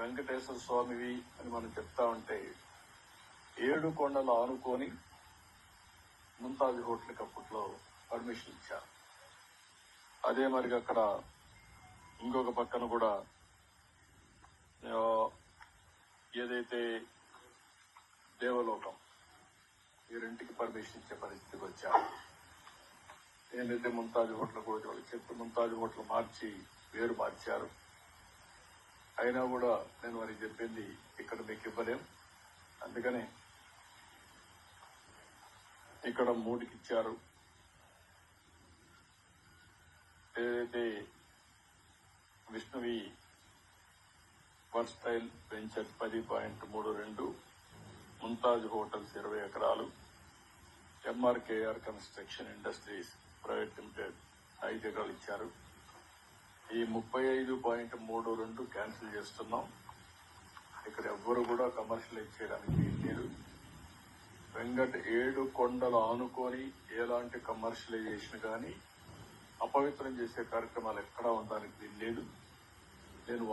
వెంకటేశ్వర స్వామివి అని మనం చెప్తా ఉంటే ఏడు కొండలు ఆనుకొని ముంతాజ్ హోటల్కి అప్పట్లో పర్మిషన్ ఇచ్చారు. అదే మరి అక్కడ ఇంకొక పక్కన కూడా ఏదైతే దేవలోకం ఈ రెంటికి పర్మిషన్ ఇచ్చే పరిస్థితికి వచ్చారు. ఏదైతే ముంతాజ్ హోటల్ కూడా చెప్తే చెప్పి ముంతాజ్ హోటల్ మార్చి వేరు మార్చారు. అయినా కూడా నేను వారికి చెప్పింది ఇక్కడ మీకు ఇవ్వలేం. అందుకనే ఇక్కడ మూడుకి ఇచ్చారు. ఏదైతే విష్ణువి వర్స్టైల్ వెంచర్ పది పాయింట్ మూడు రెండు ముంతాజ్ హోటల్స్ ఇరవై ఎకరాలు MRKR construction industries private limited ఐదు ఎకరాలు ఇచ్చారు. ఈ ముప్పై ఐదు పాయింట్ మూడు రెండు క్యాన్సిల్ చేస్తున్నాం. ఇక్కడ ఎవ్వరు కూడా కమర్షియలైజ్ చేయడానికి లేదు వెంకట ఏడు కొండలు ఆనుకొని ఎలాంటి కమర్షియలైజేషన్ కానీ అపవిత్రం చేసే కార్యక్రమాలు ఎక్కడా ఉండడానికి లేదు నేను